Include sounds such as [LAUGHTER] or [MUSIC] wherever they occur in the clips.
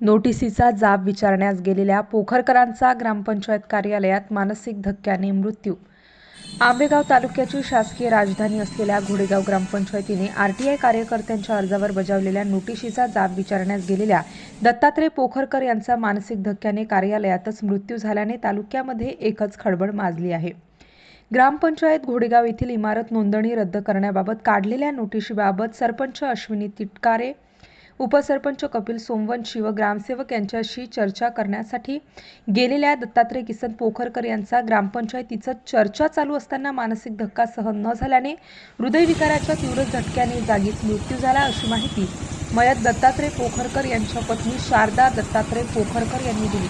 नोटिसीचा जाब विचारण्यास गेलेल्या पोखरकरांचा ग्रामपंचायत कार्यालयात मानसिक धक्क्याने मृत्यू. आंबेगाव तालुक्याची शासकीय राजधानी असलेल्या घोडेगाव ग्रामपंचायतीने आरटीआय कार्यकर्त्यांच्या अर्जावर बजावलेल्या नोटिशीचा जाब विचारण्यास गेलेल्या दत्तात्रय पोखरकर यांचा मानसिक धक्क्याने कार्यालयातच मृत्यू झाल्याने तालुक्यामध्ये एकच खळबळ माजली आहे. ग्रामपंचायत घोडेगाव येथील इमारत नोंदणी रद्द करण्याबाबत काढलेल्या नोटिशीबाबत सरपंच अश्विनी तिटकारे उपसरपंच कपिल सोमवंशी व ग्रामसेवक यांच्याशी चर्चा करण्यासाठी गेलेल्या दत्तात्रय किसन पोखरकर यांचा ग्रामपंचायतीचं चर्चा चालू असताना मानसिक धक्का सहन न झाल्याने हृदयविकाराच्या तीव्र झटक्याने जागीच मृत्यू झाला अशी माहिती मयत दत्तात्रय पोखरकर यांच्या पत्नी शारदा दत्तात्रय पोखरकर यांनी दिली.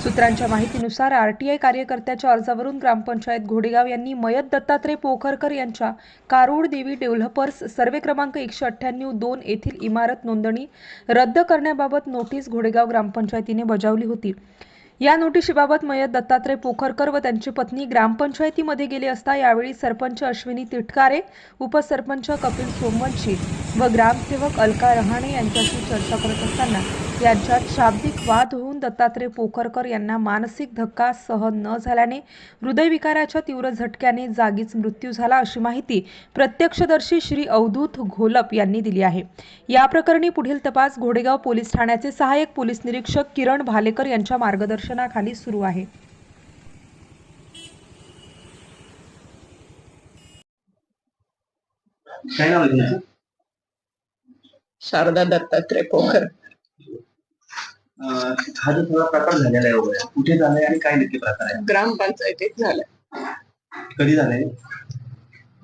सूत्रांच्या माहितीनुसार आरटीआय कार्यकर्त्याच्या अर्जावरून ग्रामपंचायत घोडेगाव यांनी मयत दत्तात्रय पोखरकर यांच्या कारोड देवी डेव्हलपर्स सर्वे क्रमांक एकशे अठ्ठ्याण्णव दोन येथील इमारत नोंदणी रद्द करण्याबाबत नोटीस घोडेगाव ग्रामपंचायतीने बजावली होती. या नोटिशीबाबत मयत दत्तात्रय पोखरकर व त्यांची पत्नी ग्रामपंचायतीमध्ये गेले असता यावेळी सरपंच अश्विनी तिटकारे उपसरपंच कपिल सोमवंशी व ग्रामसेवक अलका रहाणे यांच्याशी चर्चा करत असताना यांच्यात शाब्दिक वाद होऊन दत्तात्रय पोखरकर यांना मानसिक धक्का सहन न झाल्याने हृदयविकाराच्या तीव्र झटक्याने जागीच मृत्यू झाला अशी माहिती प्रत्यक्षदर्शी श्री अवधूत घोलप यांनी दिली आहे. या प्रकरणी पुढील तपास घोडेगाव पोलीस ठाण्याचे सहाय्यक पोलीस निरीक्षक किरण भालेकर यांच्या मार्गदर्शनाखाली सुरू आहे. शारदा दत्तात्रय पोखर. हा जो सगळा प्रकार झालेला आहे वगैरे कुठे झालाय आणि काय नक्की प्रकार आहे? ग्रामपंचायतीत झालं कधी झालाय?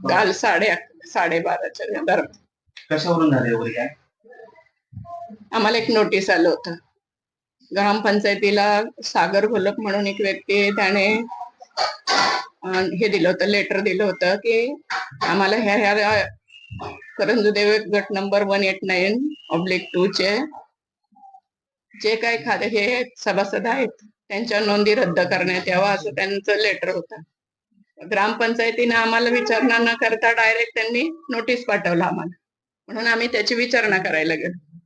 काल साडे अक- साडेबाराच्या दरम्यान कशावरून झाले वगैरे काय? आम्हाला एक नोटीस आलं होतं. ग्रामपंचायतीला सागर घोलप म्हणून एक व्यक्ती आहे त्याने अं, हे दिलं होतं लेटर दिलं होतं की आम्हाला ह्या ह्या करंजुदेव गट number one eight nine oblique two चे जे काही खाते हे सभासद आहेत त्यांच्या नोंदी रद्द करण्यात यावा असं त्यांचं लेटर होतं. ग्रामपंचायतीने आम्हाला विचारणा न करता डायरेक्ट त्यांनी नोटीस पाठवलं आम्हाला. म्हणून आम्ही त्याची विचारणा करायला गेलो.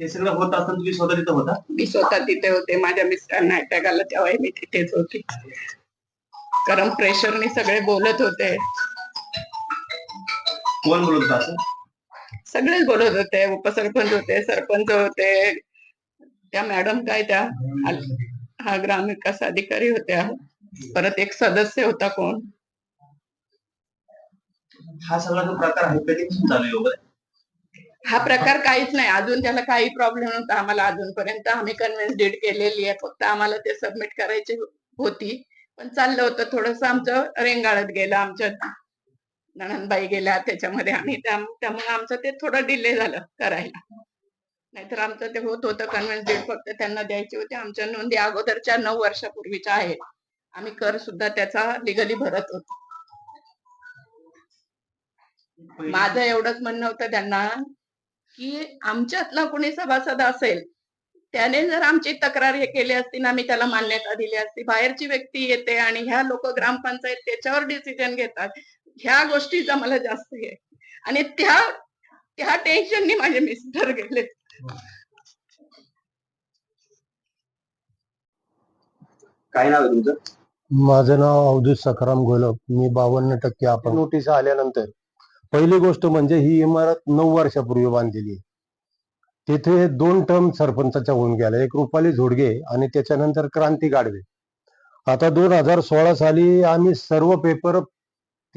हे सगळं होत असताना तुम्ही स्वतः तिथं होता? मी स्वतः तिथे होते. माझ्या मिस्टरांना अटॅक आला तेव्हा मी तिथेच होती. कारण प्रेशरने सगळे बोलत होते. कोण बोलत होता असं? सगळेच बोलत होते उपसरपंच होते सरपंच होते. त्या मॅडम काय त्या हा ग्रामविकास अधिकारी होत्या. परत एक सदस्य होता कोण? हा सगळा जो प्रकार आहे कधीपासून चालू आहे वगैरे हा प्रकार काहीच नाही. अजून त्याला काही प्रॉब्लेम नव्हता. आम्हाला अजूनपर्यंत आम्ही कन्व्हिन्स डीड केलेली आहे. फक्त आम्हाला ते सबमिट करायची होती. पण चाललं होतं. थोडस आमचं रेंगाळत गेलं. आमच्या नणंदबाई गेल्या त्याच्यामध्ये आम्ही त्या- त्यामुळे आमचं ते थोडं डिले झालं करायला. नाहीतर आमचं ते होत होतं कन्व्हिन्स डीड फक्त त्यांना द्यायची होती. आमच्या नोंदी अगोदरच्या नऊ वर्षापूर्वीच्या आहेत. आम्ही कर सुद्धा त्याचा लिगली भरत होतो. माझं एवढंच म्हणणं होतं त्यांना की आमच्यातला कोणी सभासद असेल त्याने जर आमची तक्रार हे केली असती ना आम्ही त्याला मान्यता दिली असती बाहेरची व्यक्ती येते आणि ह्या लोक ग्रामपंचायत त्याच्यावर डिसिजन घेतात ह्या गोष्टीचा मला जास्त हे. आहे. आणि त्या त्या टेन्शननी माझे मिस्टर गेले काय नाव आहे तुमचं? माझं नाव अवधूत सखाराम गोलप मी बावन्न टक्के आपण नोटीस आल्यानंतर. पहिली गोष्ट म्हणजे ही इमारत नऊ वर्षापूर्वी बांधलेली आहे. तिथे दोन टर्म सरपंचाच्या होऊन गेल्या. एक रुपाली झोडगे आणि त्याच्यानंतर क्रांती गाडवे. आता दोन हजार सोळा साली आम्ही सर्व पेपर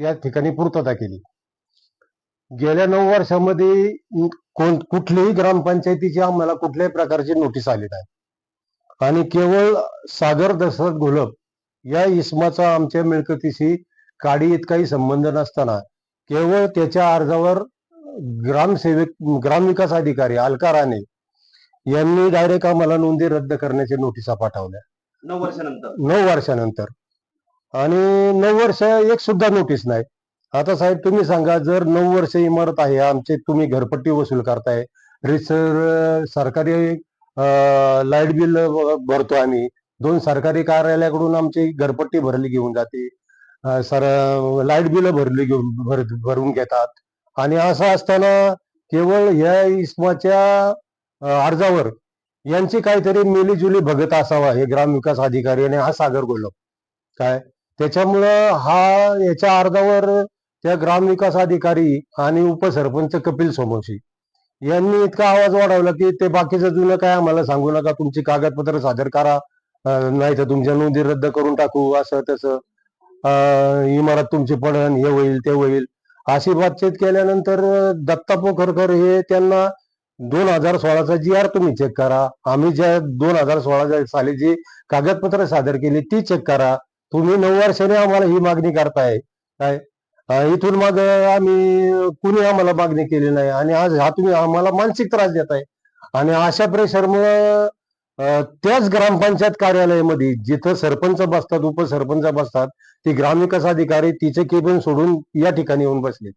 त्या ठिकाणी पूर्तता केली. गेल्या नऊ वर्षामध्ये कोण कुठलीही ग्रामपंचायतीची आम्हाला कुठल्याही प्रकारची नोटीस आली नाही. आणि केवळ सागर दशरथ घोलप या इसमाचा आमच्या मिळकतीशी काडी इतकाही संबंध नसताना केवळ त्याच्या अर्जावर ग्रामसेवक ग्रामविकास अधिकारी अलका राणे यांनी डायरेक्ट आम्हाला नोंदी रद्द करण्याच्या नोटिसा पाठवल्या. नऊ वर्षानंतर. नऊ वर्षानंतर. आणि नऊ वर्ष एक सुद्धा नोटीस नाही. आता साहेब तुम्ही सांगा जर नऊ वर्ष इमारत आहे आमचे तुम्ही घरपट्टी वसूल करताय रिसर सरकारी लाइट बिल भरतो आम्ही दोन सरकारी कार्यालयाकडून आमची घरपट्टी भरली घेऊन जाते सर लाइट बिल भरली घेऊन भर- भरून घेतात. आणि असं असताना केवळ ह्या इस्माच्या अर्जावर यांची काहीतरी मिलीजुली भगत असावा हे ग्रामविकास अधिकारी आणि हा सागर गोलप. काय? त्याच्यामुळं हा याच्या अर्जावर त्या ग्रामविकास अधिकारी आणि उपसरपंच कपिल सोमवशी यांनी इतका आवाज वाढवला की ते बाकीचं जुनं काय आम्हाला सांगू नका तुमची कागदपत्र सादर करा नाही तर तुमच्या नोंदी रद्द करून टाकू असं तसं. इमारत तुमची पडण हे होईल ते होईल. अशी बातचीत केल्यानंतर दत्ता पोखरकर हे त्यांना दोन हजार सोळाचा जी आर तुम्ही चेक करा. आम्ही ज्या दोन हजार सोळा साली जी कागदपत्र सादर केली ती चेक करा. तुम्ही नऊ वर्षाने आम्हाला ही मागणी करताय. काय? इथून मग आम्ही कुणी आम्हाला मागणी केली नाही आणि आज हा तुम्ही आम्हाला मानसिक त्रास देताय. आणि अशा प्रेशरमुळं त्याच ग्रामपंचायत कार्यालयामध्ये जिथं सरपंच बसतात उपसरपंच बसतात ती ग्रामविकास अधिकारी तिचे केबिन सोडून या ठिकाणी येऊन बसले.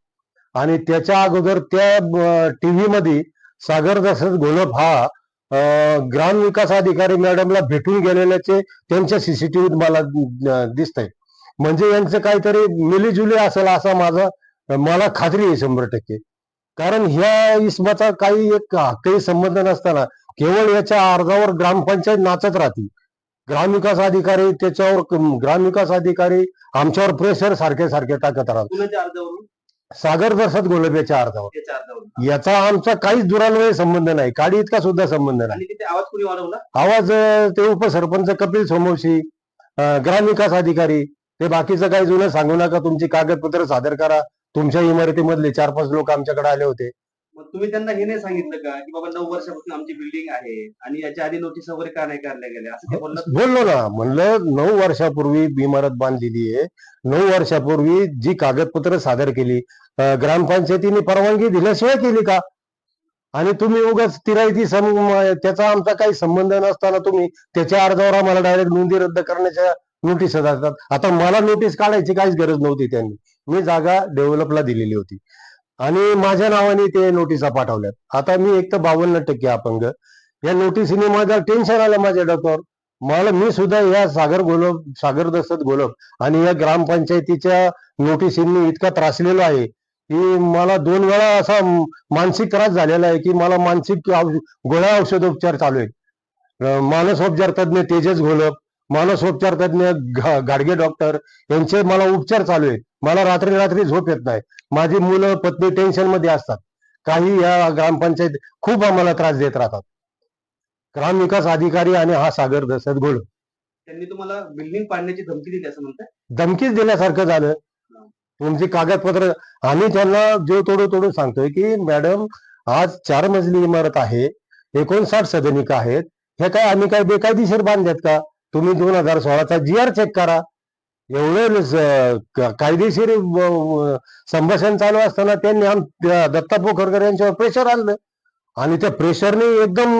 आणि त्याच्या अगोदर त्या टीव्ही मध्ये सागर दशरथ घोलप हा ग्राम ग्रामविकास अधिकारी मॅडमला भेटून गेलेल्याचे त्यांच्या सीसीटीव्हीत मला दिसतंय. म्हणजे यांचं काहीतरी मिलीजुली असेल असा माझा मला खात्री आहे शंभर टक्के. कारण ह्या इस्माचा काही एक काही संबंध नसताना केवळ याच्या अर्जावर ग्रामपंचायत नाचत राहते. ग्रामविकास अधिकारी त्याच्यावर ग्रामविकास अधिकारी आमच्यावर प्रेशर सारखे सारखे टाकत राहतात. सागर अर्जावर त्याच्या अर्जावरून याचा आमचा काहीच दुरान्वय संबंध नाही. काडी इतका सुद्धा संबंध नाही. आणि तिथे आवाज कुणी वाढवला? आवाज अं, ते उपसरपंच कपिल सोमवशी अं, ग्रामविकास अधिकारी ते बाकीचं काही जुनं सांगू नका तुमची कागदपत्र सादर करा. तुमच्या इमारतीमधले चार पाच लोक आमच्याकडे आले होते. मग तुम्ही त्यांना हे नाही सांगितलं का? की बाबा नऊ वर्षापासून आमची बिल्डिंग आहे आणि याच्या आधी नोटीस वगैरे का नाही काढल्या गेल्या? असं ते बोललं बोललो ना म्हणलं नऊ वर्षापूर्वी इमारत बांधलेली आहे. नऊ वर्षापूर्वी जी कागदपत्र सादर केली अं, ग्रामपंचायतीने परवानगी दिल्याशिवाय केली का? आणि तुम्ही उगाच तिरायती सम त्याचा आमचा काही संबंध नसताना तुम्ही त्याच्या अर्जावर आम्हाला डायरेक्ट नोंदी रद्द करण्याच्या नोटीस जातात आता मला नोटीस काढायची काहीच गरज नव्हती त्यांनी. मी जागा डेव्हलपला दिलेली होती. आणि माझ्या नावाने ते नोटिसा पाठवल्यात. आता मी एक तर बावन्न टक्के अपंग. या नोटिसीने माझा टेन्शन आलं माझ्या डोक्यावर. मला मी सुद्धा या सागर गोलप सागर दसत गोलप आणि या ग्रामपंचायतीच्या नोटिसींनी इतका त्रासलेलो आहे की मला दोन वेळा असा मानसिक त्रास झालेला आहे की मला मानसिक गोळ्या औषधोपचार चालू आहेत. मानसोपचार तज्ज्ञ तेजस घोलप मानसोपचार तज्ज्ञ घा- गाडगे डॉक्टर यांचे मला उपचार चालू आहेत. मला रात्री रात्री झोप येत नाही. माझी मुलं पत्नी टेन्शनमध्ये असतात. काही या ग्रामपंचायत खूप आम्हाला त्रास देत राहतात. ग्रामविकास अधिकारी आणि हा सागर दशरथ गोल त्यांनी तुम्हाला बिल्डिंग पाडण्याची धमकी दिली असं म्हणताय? धमकीच दिल्यासारखं झालं. तुमची कागदपत्र आम्ही त्यांना जो तोडू तोडू सांगतोय की मॅडम आज चार मजली इमारत आहे. एकोणसाठ सदनिका आहेत. हे काय आम्ही काय बेकायदेशीर बांधल्यात का? तुम्ही दोन हजार सोळाचा जी आर चेक करा. एवढं कायदेशीर संभाषण चालू असताना त्यांनी दत्ता पोखरकर यांच्यावर प्रेशर आणलं. आणि त्या प्रेशरने एकदम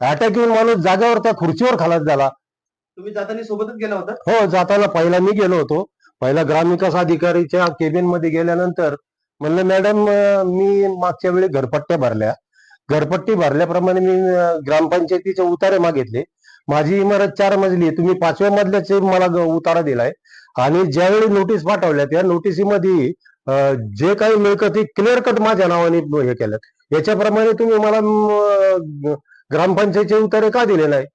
अटॅक येऊन माणूस जागेवर त्या खुर्चीवर खालास झाला. तुम्ही जाताना सोबतच गेला होता? हो जाताना पहिला मी गेलो होतो. पहिला ग्रामविकास अधिकारीच्या केबिनमध्ये गेल्यानंतर म्हणलं मॅडम मी मागच्या वेळी घरपट्ट्या भरल्या. घरपट्टी भरल्याप्रमाणे मी ग्रामपंचायतीचे उतारे मागितले. माझी इमारत चार मजली आहे. तुम्ही पाचव्या मजल्याचे मला उतारा दिलाय. आणि ज्यावेळी नोटीस पाठवल्या त्या नोटिसीमध्ये जे काही मिळकती क्लिअर कट माझ्या नावाने हे केलं. याच्याप्रमाणे तुम्ही मला ग्रामपंचायतीचे उतारे का दिले नाही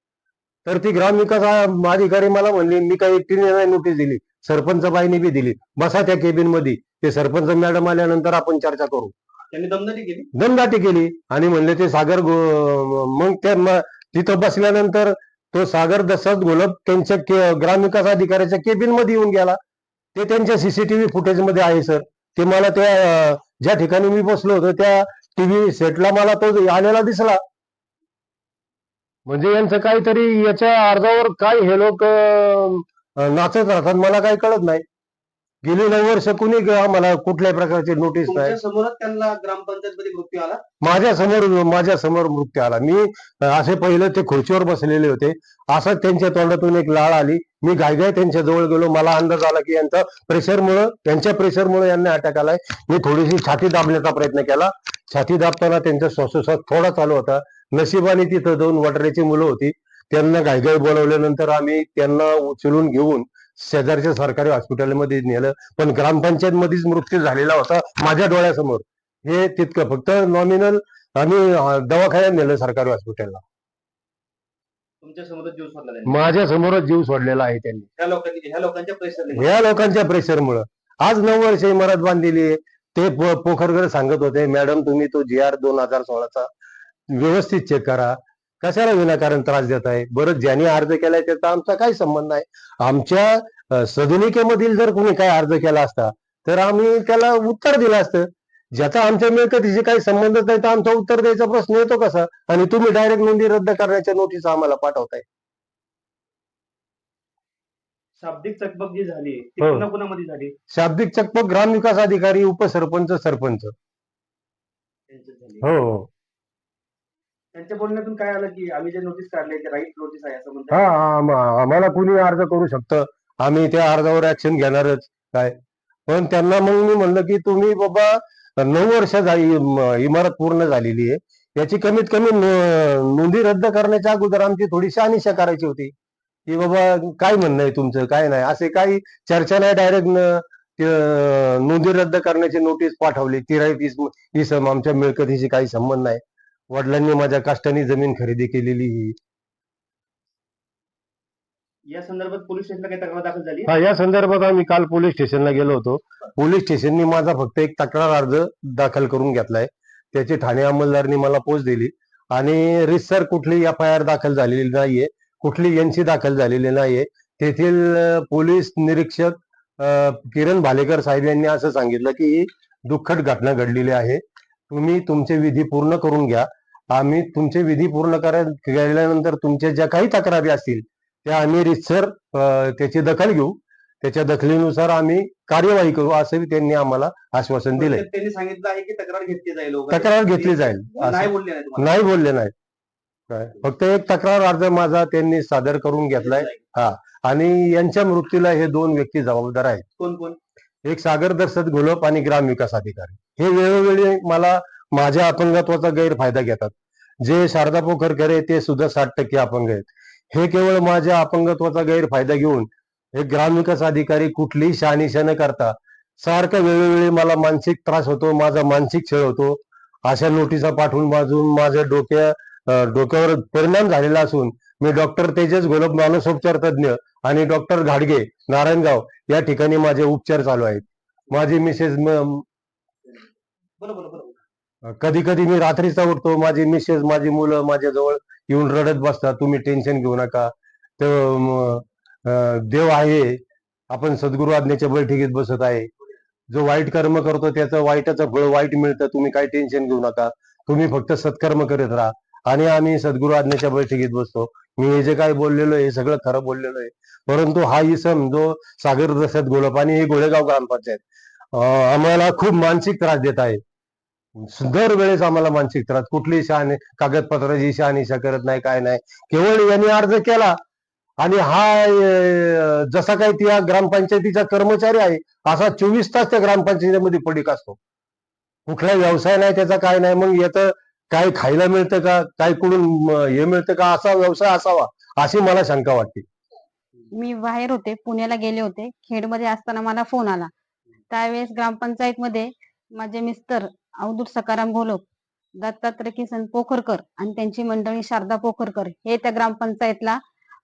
तर ती ग्रामविकास अधिकारी मला म्हणली मी काही एकटीने नाही नोटीस दिली. सरपंच बाईने बी दिली. बसा त्या केबिनमध्ये. ते सरपंच मॅडम आल्यानंतर आपण चर्चा करू. त्यांनी दमदाटी केली? दमदाटी केली. आणि म्हणले ते सागर मग त्या तिथं बसल्यानंतर तो सागर दशरथ गोलप त्यांच्या ग्रामविकास अधिकाऱ्याच्या केबिनमध्ये येऊन गेला. ते त्यांच्या सीसीटीव्ही फुटेजमध्ये आहे सर ते मला त्या ज्या ठिकाणी मी बसलो होतो त्या टीव्ही सेटला मला तो आलेला दिसला. म्हणजे यांचं काहीतरी याच्या अर्जावर काय हे लोक नाचत राहतात मला काही कळत नाही. गेली नऊ वर्ष कुणी आम्हाला कुठल्याही प्रकारची नोटीस नाही. तुमच्या समोरच त्यांना ग्रामपंचायत मध्ये मृत्यू आला? माझ्यासमोर माझ्यासमोर मृत्यू आला. मी असे पहिले ते खुर्चीवर बसलेले होते. असं त्यांच्या तोंडातून एक लाळ आली. मी गायगाय त्यांच्या जवळ गेलो. मला अंदाज आला की यांचा प्रेशरमुळं त्यांच्या प्रेशरमुळे यांना अटॅक आलाय. मी थोडीशी छाती दाबण्याचा प्रयत्न केला. छाती दाबताना त्यांचा श्वासोश्वास थोडा चालू होता. नशिबाने तिथं दोन वडऱ्याची मुलं होती. त्यांना घाईघाई बोलवल्यानंतर आम्ही त्यांना उचलून घेऊन शेजारच्या सरकारी हॉस्पिटलमध्ये नेलं पण ग्रामपंचायत मध्येच मृत्यू झालेला होता माझ्या डोळ्यासमोर. हे तितकं फक्त नॉमिनल आम्ही दवाखान्यात नेलं सरकारी हॉस्पिटलला. तुमच्यासमोर जीव सोडला त्यांनी. माझ्या समोरच जीव सोडलेला आहे त्यांनी. ह्या लोकांच्या प्रेशरमुळं. आज नऊ वर्ष इमारत बांधलेली आहे. ते पोखरकर सांगत होते मॅडम तुम्ही तो जी आर दोन हजार सोळाचा व्यवस्थित चेक करा. कशाला विनाकारण त्रास देत आहे? बरं ज्यांनी अर्ज केलाय त्याचा आमचा काही संबंध नाही. आमच्या सदनिकेमधील जर कोणी काही अर्ज केला असता तर आम्ही त्याला उत्तर दिलं असतं. ज्याचा आमच्या मिळकतीशी काही संबंधच नाही तर आमचा उत्तर द्यायचा प्रश्न येतो कसा? आणि तुम्ही डायरेक्ट नोंदी रद्द करण्याच्या नोटीस आम्हाला पाठवताय. शाब्दिक चकमक जी झाली ती हो. पुन्हा पुन्हा झाली. शाब्दिक चकमक ग्रामविकास अधिकारी उपसरपंच सरपंच. त्यांच्यात झाली. हो हो. त्यांच्या बोलण्यातून काय आलं की आम्ही जे नोटीस काढले ते राईट नोटीस आहे असं हा म्हणतात आम- आम्हाला कुणी अर्ज करू शकतं? आम्ही त्या अर्जावर ऍक्शन घेणारच काय? पण त्यांना मग मी म्हणलं की तुम्ही बाबा नऊ वर्ष झाली इम- इमारत पूर्ण झालेली आहे. याची कमीत कमी नो- नोंदी रद्द करण्याच्या अगोदर आमची थोडीशी अनिशा करायची होती. की बाबा काय म्हणणं आहे तुमचं? काय नाही? असे काही चर्चा नाही डायरेक्ट नोंदी रद्द करण्याची नोटीस पाठवली. तिराईत इसम इसम आमच्या मिळकतीशी काही संबंध नाही. वडिलांनी माझ्या कष्टाने जमीन खरेदी केलेली ही. या संदर्भात पोलीस स्टेशनला काही तक्रार दाखल झाली? हा या संदर्भात आम्ही काल पोलीस स्टेशनला गेलो होतो. पोलीस स्टेशननी माझा फक्त एक तक्रार अर्ज दाखल करून घेतलाय. त्याची ठाणे अंमलदारनी मला पोच दिली. आणि रिसर कुठली एफ आय आर दाखल झालेली नाहीये. कुठली एनसी दाखल झालेली नाहीये. तेथील पोलीस निरीक्षक किरण भालेकर साहेब यांनी असं सांगितलं की ही दुःखद घटना घडलेली आहे. तुम्ही तुमचे विधी पूर्ण करून घ्या. आम्ही तुमचे विधी पूर्ण केल्यानंतर तुमच्या ज्या काही तक्रारी असतील त्या आम्ही रितसर त्याची दखल घेऊ. त्याच्या दखलीनुसार आम्ही कार्यवाही करू असं त्यांनी आम्हाला आश्वासन दिलंय. थोडक्यात त्यांनी सांगितलं आहे की तक्रार घेतली जाईल. तक्रार घेतली जाईल नाही बोलले नाही फक्त एक तक्रार अर्ज माझा त्यांनी सादर करून घेतलाय. आणि यांच्या मृत्यूला हे दोन व्यक्ती जबाबदार आहेत. कोण कोण? एक सागर दर्शत घोलप आणि ग्रामविकास अधिकारी. हे वेळोवेळी मला माझ्या अपंगत्वाचा गैरफायदा घेतात. जे शारदा पोखरकर आहे ते सुद्धा साठ टक्के अपंग आहेत. हे केवळ माझ्या अपंगत्वाचा गैरफायदा घेऊन हे ग्रामविकास अधिकारी कुठलीही शहानिशा न करता सारखं वेळोवेळी मला मानसिक त्रास होतो माझा मानसिक छळ होतो. अशा नोटिसा पाठवून बाजून माझ्या डोक्या डोक्यावर परिणाम झालेला असून मी डॉक्टर तेजस घोलप मानसोपचार तज्ज्ञ आणि डॉक्टर घाडगे नारायणगाव या ठिकाणी माझे उपचार चालू आहेत. माझी मिसेस बरोबर कधी कधी मी रात्रीचा उठतो माझी मिसेस माझी मुलं माझ्याजवळ येऊन रडत बसतात तुम्ही टेन्शन घेऊ नका. तर देव आहे आपण सद्गुरू आज्ञेच्या बैठकीत बसत आहे. जो वाईट कर्म करतो त्याचं वाईटाचं फळ वाईट मिळतं तुम्ही काही टेन्शन घेऊ नका. तुम्ही फक्त सत्कर्म करत राहा. आणि आम्ही सद्गुरू आज्ञेच्या बैठकीत बसतो. मी हे जे काय बोललेलो हे सगळं खरं बोललेलो आहे. परंतु हा इसम जो सागर दशत गोलप आणि हे गोळेगाव ग्रामपंचायत आम्हाला खूप मानसिक त्रास देत आहे. दर वेळेस आम्हाला मानसिक त्रास. कुठली शहाणी कागदपत्राची शहानिशा करत नाही काय नाही. केवळ यांनी अर्ज केला. आणि हा जसा काही त्या ग्रामपंचायतीचा कर्मचारी आहे असा चोवीस तास त्या ग्रामपंचायतीमध्ये पडीक असतो. कुठला व्यवसाय नाही त्याचा काय नाही. मग याचं काय खायला मिळतं का? काय कुठून हे मिळतं का? असा व्यवसाय असावा अशी मला शंका वाटते. मी बाहेर होते पुण्याला गेले होते. खेडमध्ये असताना मला फोन आला. त्यावेळेस ग्रामपंचायत मध्ये माझे मिस्टर अवधूत सकाराम घोलप दत्तात्रय किसन पोखरकर आणि त्यांची मंडळी शारदा पोखरकर हे त्या ग्रामपंचायतला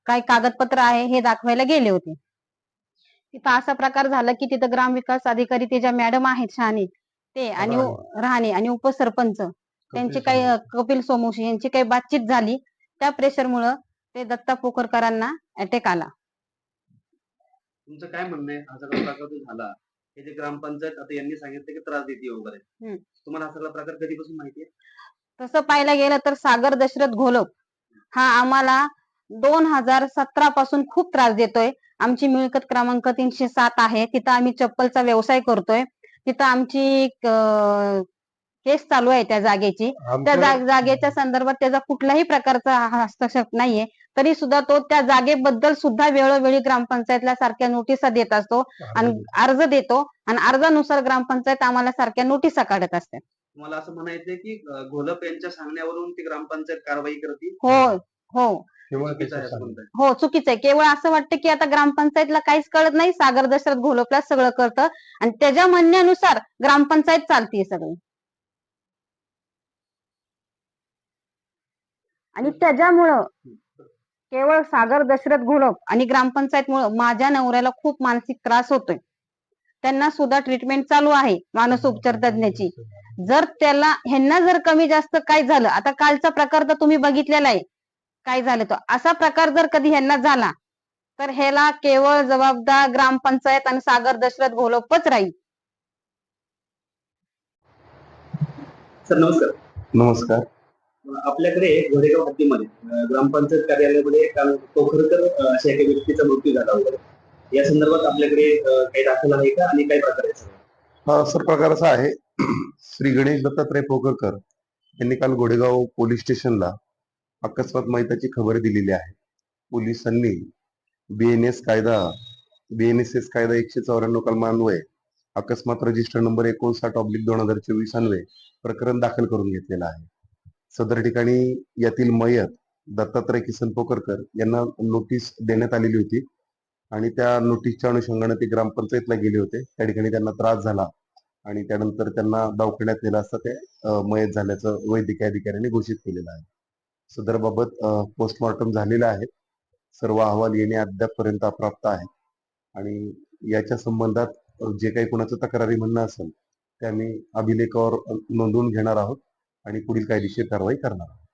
काय कागदपत्र आहे हे दाखवायला गेले होते. तिथं असा प्रकार झाला की तिथं ग्रामविकास अधिकारी ते ज्या मॅडम आहेत शहाणे ते आणि राहणे आणि उपसरपंच त्यांची काही कपिल सोमवशी यांची काही बातचीत झाली त्या प्रेशरमुळं ते दत्ता पोखरकरांना अटॅक आला. तुमचं काय म्हणणं आहे? सगळा प्रकार जो झाला हे जे ग्रामपंचायत आता यांनी सांगितलं की त्रास देते वगैरे. हम्म. तुम्हाला हा सगळा प्रकार कधीपासून माहिती आहे? तसं पाहायला गेलं तर सागर दशरथ घोलप हा आम्हाला दोन हजार सतरा पासून खूप त्रास देतोय. आमची मिळकत क्रमांक तीनशे सात आहे. तिथं आम्ही चप्पलचा व्यवसाय करतोय. तिथं आमची केस चालू आहे त्या जागेची. त्या आमच्या- जागेच्या संदर्भात त्याचा कुठल्याही प्रकारचा हस्तक्षेप नाहीये. तरी सुद्धा तो त्या जागेबद्दल सुद्धा वेळोवेळी ग्रामपंचायतला सारख्या नोटिसा देत असतो आणि अर्ज देतो आणि अर्जानुसार ग्रामपंचायत आम्हाला सारख्या नोटिसा काढत असतात मला असं म्हणायचंय की घोलप यांच्या सांगण्यावरून ती ग्रामपंचायत कारवाई करते? हो हो. हो चुकीचं आहे. केवळ असं वाटतं की आता ग्रामपंचायतला काहीच कळत नाही सागर दशरथ घोलपला सगळं करतं आणि त्याच्या म्हणण्यानुसार ग्रामपंचायत चालतीये सगळी. आणि त्याच्यामुळं केवळ सागर दशरथ घोलप आणि ग्रामपंचायतमुळं माझ्या नवऱ्याला खूप मानसिक त्रास होतोय. त्यांना सुद्धा ट्रीटमेंट चालू आहे मानसोपचार तज्ञाची जर त्याला ह्यांना जर कमी जास्त काय झालं आता कालचा प्रकार तर तुम्ही बघितलेला आहे काय झालं तो. असा प्रकार जर कधी ह्यांना झाला तर ह्याला केवळ जबाबदार ग्रामपंचायत आणि सागर दशरथ घोलपच राहील. सर नमस्कार. नमस्कार. आपल्याकडे गोरेगाव हद्दीमध्ये ग्रामपंचायत कार्यालयामध्ये काल पोखरकर अशा एका व्यक्तीचा मृत्यू झाला वगैरे या संदर्भात आपल्याकडे काही दाखल आहे का आणि काय प्रकार आहे सर हा सर प्रकार असा आहे. [CLEARS THROAT] श्री गणेश दत्तात्रय पोखरकर यांनी काल गोडेगाव पोलीस स्टेशनला अकस्मात मैताची खबर दिलेली आहे. पोलिसांनी बीएनएस कायदा बीएनएसएस कायदा एकशे चौऱ्याण्णव कलमान्वये अकस्मात रजिस्टर नंबर एकोणसाठ ऑब्लिक दोन हजार चोवीस अन्वये प्रकरण दाखल करून घेतलेलं आहे. सदर ठिकाणी यातील मयत दत्तात्रय किसन पोकरकर यांना नोटीस देण्यात आलेली होती. आणि त्या नोटीसच्या अनुषंगाने ते ग्रामपंचायतला गेले होते. त्या ठिकाणी त्यांना त्रास झाला. आणि त्यानंतर त्यांना दवाखान्यात नेलं असता ते मयत झाल्याचं वैद्यकीय अधिकाऱ्यांनी घोषित केलेलं आहे. सदरबाबत पोस्टमॉर्टम झालेलं आहे. सर्व अहवाल येणे अद्यापपर्यंत अप्राप्त आहे. आणि याच्या संबंधात जे काही कोणाचं तक्रारी म्हणणं असेल ते आम्ही अभिलेखावर नोंदवून घेणार आहोत. आणि पुढील कायदेशीर कारवाई करणार आहोत.